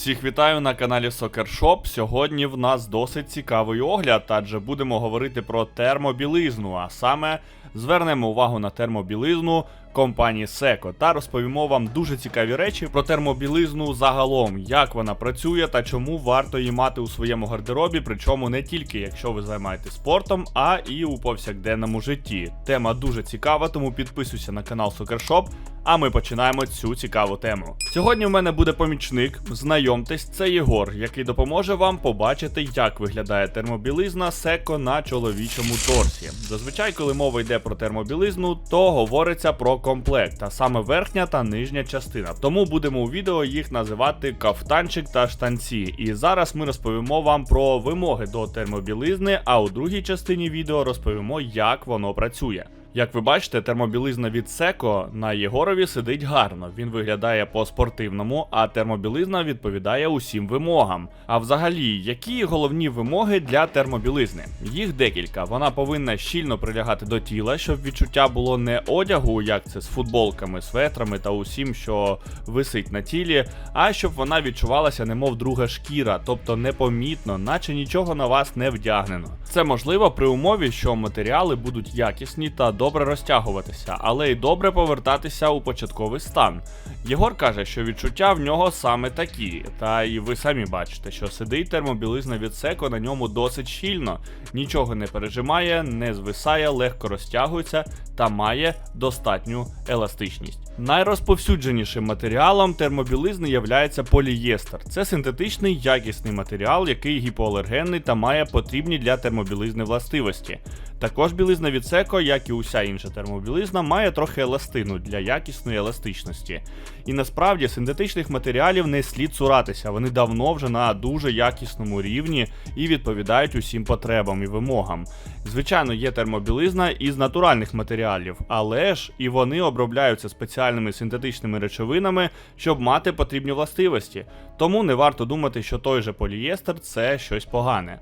Всіх вітаю на каналі Soccer Shop. Сьогодні в нас досить цікавий огляд, адже будемо говорити про термобілизну, а саме звернемо увагу на термобілизну компанії Seco та розповімо вам дуже цікаві речі про термобілизну загалом, як вона працює та чому варто її мати у своєму гардеробі, причому не тільки якщо ви займаєтесь спортом, а і у повсякденному житті. Тема дуже цікава, тому підписуйся на канал Soccer Shop, а ми починаємо цю цікаву тему. Сьогодні в мене буде помічник. Знайомтесь, це Єгор, який допоможе вам побачити, як виглядає термобілизна секо на чоловічому торсі. Зазвичай, коли мова йде про термобілизну, то говориться про комплект, а саме верхня та нижня частина. Тому будемо у відео їх називати кафтанчик та штанці. І зараз ми розповімо вам про вимоги до термобілизни, а у другій частині відео розповімо, як воно працює. Як ви бачите, термобілизна від Секо на Єгорові сидить гарно. Він виглядає по-спортивному, а термобілизна відповідає усім вимогам. А взагалі, які головні вимоги для термобілизни? Їх декілька. Вона повинна щільно прилягати до тіла, щоб відчуття було не одягу, як це з футболками, светрами та усім, що висить на тілі, а щоб вона відчувалася, немов друга шкіра, тобто непомітно, наче нічого на вас не вдягнено. Це можливо при умові, що матеріали будуть якісні та добре розтягуватися, але й добре повертатися у початковий стан. Єгор каже, що відчуття в нього саме такі, та і ви самі бачите, що сидить термобілизна від секо на ньому досить щільно, нічого не пережимає, не звисає, легко розтягується та має достатню еластичність. Найрозповсюдженішим матеріалом термобілизни являється полієстер. Це синтетичний якісний матеріал, який гіпоалергенний та має потрібні для термобілизни властивості. Також білизна від Seco, як і уся інша термобілизна, має трохи еластину для якісної еластичності. І насправді синтетичних матеріалів не слід цуратися, вони давно вже на дуже якісному рівні і відповідають усім потребам і вимогам. Звичайно, є термобілизна із натуральних матеріалів, але ж і вони обробляються спеціальними синтетичними речовинами, щоб мати потрібні властивості. Тому не варто думати, що той же полієстер це щось погане.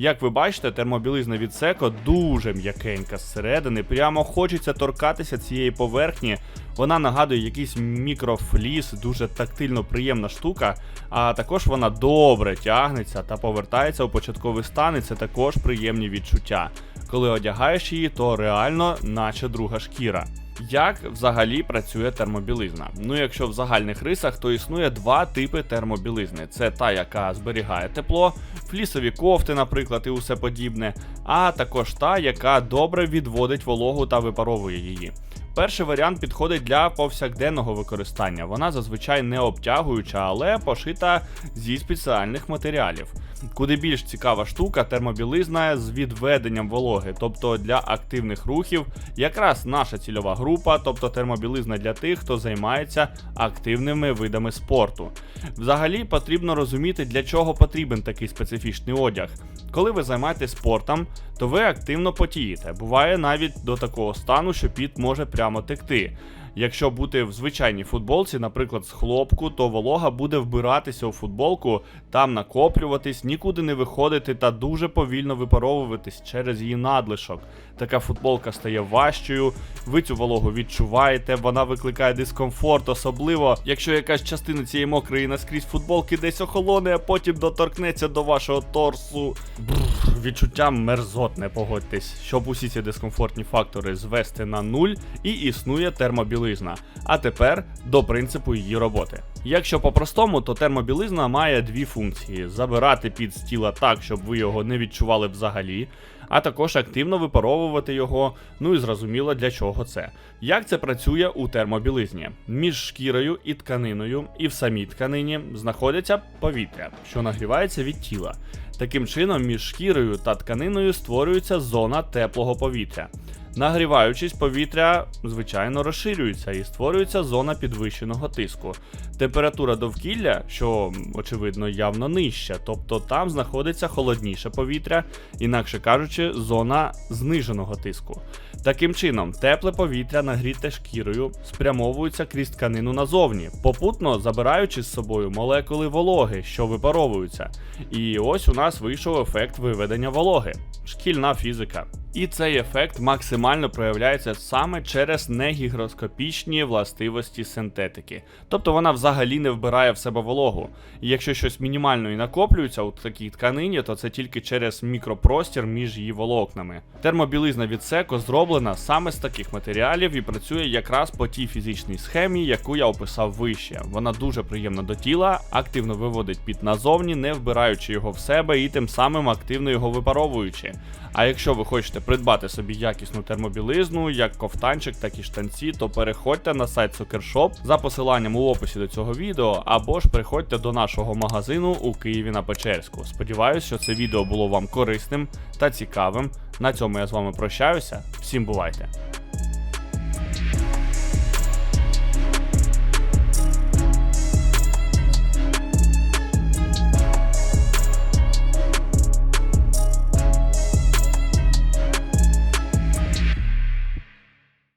Як ви бачите, термобілизна від Seco дуже м'якенька зсередини, прямо хочеться торкатися цієї поверхні. Вона нагадує якийсь мікрофліс, дуже тактильно приємна штука, а також вона добре тягнеться та повертається у початковий стан, і це також приємні відчуття. Коли одягаєш її, то реально наче друга шкіра. Як взагалі працює термобілизна? Ну, якщо в загальних рисах, то існує два типи термобілизни: це та, яка зберігає тепло, флісові кофти, наприклад, і усе подібне, а також та, яка добре відводить вологу та випаровує її. Перший варіант підходить для повсякденного використання. Вона зазвичай не обтягуюча, але пошита зі спеціальних матеріалів. Куди більш цікава штука термобілизна з відведенням вологи, тобто для активних рухів, якраз наша цільова група, тобто термобілизна для тих, хто займається активними видами спорту. Взагалі потрібно розуміти, для чого потрібен такий специфічний одяг. Коли ви займаєтесь спортом, то ви активно потієте. Буває навіть до такого стану, що піт може прямо текти. Якщо бути в звичайній футболці, наприклад, з хлопку, то волога буде вбиратися у футболку, там накоплюватись, нікуди не виходити та дуже повільно випаровуватись через її надлишок. Така футболка стає важчою, ви цю вологу відчуваєте, вона викликає дискомфорт, особливо якщо якась частина цієї мокрої наскрізь футболки десь охолоне, а потім доторкнеться до вашого торсу. Бррр, відчуття мерзотне, погодьтесь, щоб усі ці дискомфортні фактори звести на нуль і існує термобілизна. А тепер до принципу її роботи. Якщо по-простому, то термобілизна має дві функції: забирати під з тіла так, щоб ви його не відчували взагалі, а також активно випаровувати його, ну і зрозуміло для чого це. Як це працює у термобілизні? Між шкірою і тканиною, і в самій тканині знаходиться повітря, що нагрівається від тіла. Таким чином, між шкірою та тканиною створюється зона теплого повітря. Нагріваючись, повітря, звичайно, розширюється і створюється зона підвищеного тиску. Температура довкілля, що очевидно явно нижча, тобто там знаходиться холодніше повітря, інакше кажучи, зона зниженого тиску. Таким чином, тепле повітря, нагріте шкірою, спрямовується крізь тканину назовні, попутно забираючи з собою молекули вологи, що випаровуються. І ось у нас вийшов ефект виведення вологи. Шкільна фізика. І цей ефект максимально проявляється саме через негігроскопічні властивості синтетики. Тобто вона взагалі не вбирає в себе вологу. І якщо щось мінімально і накоплюється у такій тканині, то це тільки через мікропростір між її волокнами. Термобілизна від Seco зроблена саме з таких матеріалів і працює якраз по тій фізичній схемі, яку я описав вище. Вона дуже приємна до тіла, активно виводить під назовні, не вбираючи його в себе і тим самим активно його випаровуючи. А якщо ви хочете придбати собі якісну термобілизну, як ковтанчик, так і штанці, то переходьте на сайт Soccershop за посиланням у описі до цього відео, або ж приходьте до нашого магазину у Києві на Печерську. Сподіваюсь, що це відео було вам корисним та цікавим. На цьому я з вами прощаюся. Всім бувайте!